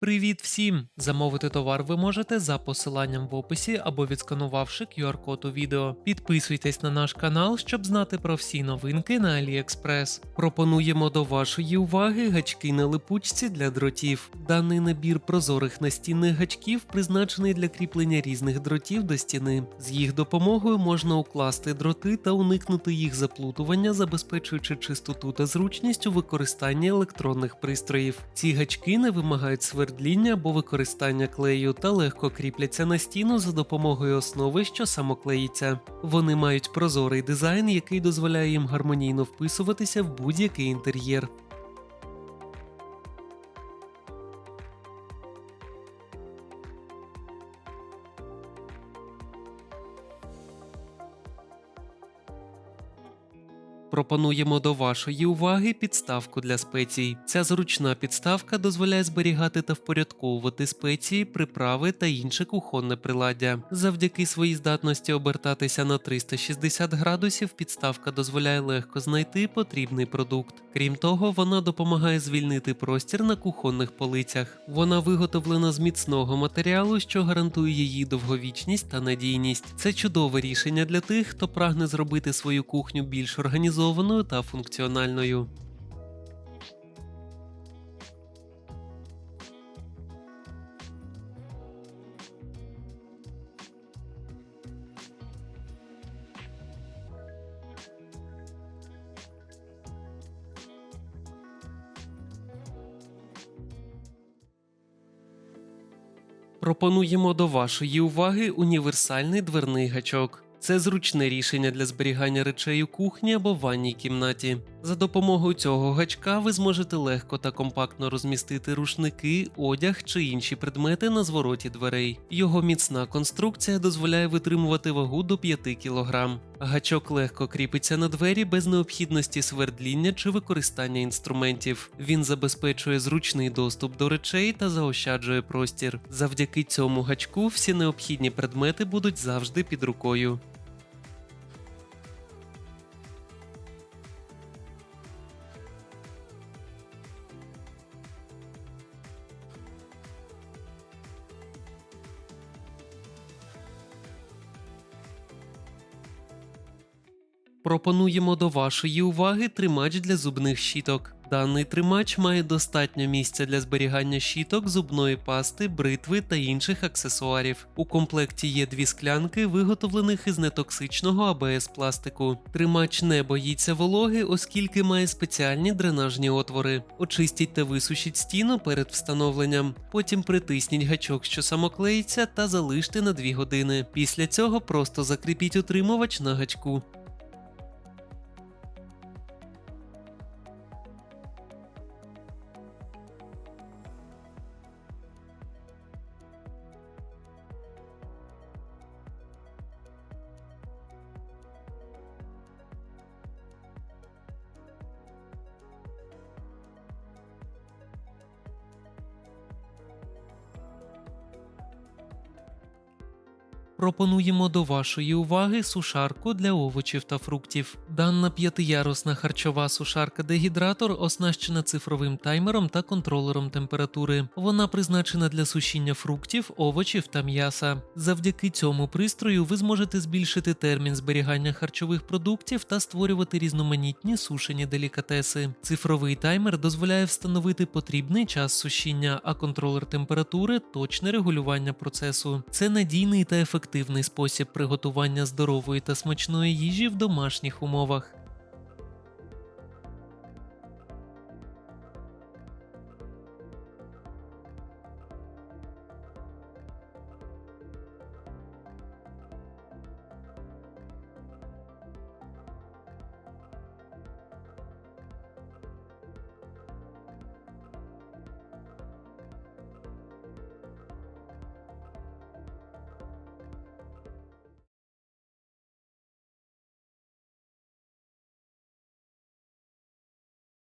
Привіт всім! Замовити товар ви можете за посиланням в описі або відсканувавши QR-код у відео. Підписуйтесь на наш канал, щоб знати про всі новинки на AliExpress. Пропонуємо до вашої уваги гачки на липучці для дротів. Даний набір прозорих настінних гачків призначений для кріплення різних дротів до стіни. З їх допомогою можна укласти дроти та уникнути їх заплутування, забезпечуючи чистоту та зручність у використанні електронних пристроїв. Ці гачки не вимагають свердління або використання клею та легко кріпляться на стіну за допомогою основи, що самоклеїться. Вони мають прозорий дизайн, який дозволяє їм гармонійно вписуватися в будь-який інтер'єр. Пропонуємо до вашої уваги підставку для спецій. Ця зручна підставка дозволяє зберігати та впорядковувати спеції, приправи та інше кухонне приладдя. Завдяки своїй здатності обертатися на 360 градусів, підставка дозволяє легко знайти потрібний продукт. Крім того, вона допомагає звільнити простір на кухонних полицях. Вона виготовлена з міцного матеріалу, що гарантує її довговічність та надійність. Це чудове рішення для тих, хто прагне зробити свою кухню більш організованою та функціональною. Пропонуємо до вашої уваги універсальний дверний гачок. Це зручне рішення для зберігання речей у кухні або ванній кімнаті. За допомогою цього гачка ви зможете легко та компактно розмістити рушники, одяг чи інші предмети на звороті дверей. Його міцна конструкція дозволяє витримувати вагу до 5 кг. Гачок легко кріпиться на двері без необхідності свердління чи використання інструментів. Він забезпечує зручний доступ до речей та заощаджує простір. Завдяки цьому гачку всі необхідні предмети будуть завжди під рукою. Пропонуємо до вашої уваги тримач для зубних щіток. Даний тримач має достатньо місця для зберігання щіток, зубної пасти, бритви та інших аксесуарів. У комплекті є дві склянки, виготовлених із нетоксичного АБС пластику. Тримач не боїться вологи, оскільки має спеціальні дренажні отвори. Очистіть та висушіть стіну перед встановленням. Потім притисніть гачок, що самоклеїться, та залиште на 2 години. Після цього просто закріпіть утримувач на гачку. Пропонуємо до вашої уваги сушарку для овочів та фруктів. Дана п'ятиярусна харчова сушарка-дегідратор оснащена цифровим таймером та контролером температури. Вона призначена для сушіння фруктів, овочів та м'яса. Завдяки цьому пристрою ви зможете збільшити термін зберігання харчових продуктів та створювати різноманітні сушені делікатеси. Цифровий таймер дозволяє встановити потрібний час сушіння, а контролер температури точне регулювання процесу. Це надійний та ефективний спосіб приготування здорової та смачної їжі в домашніх умовах.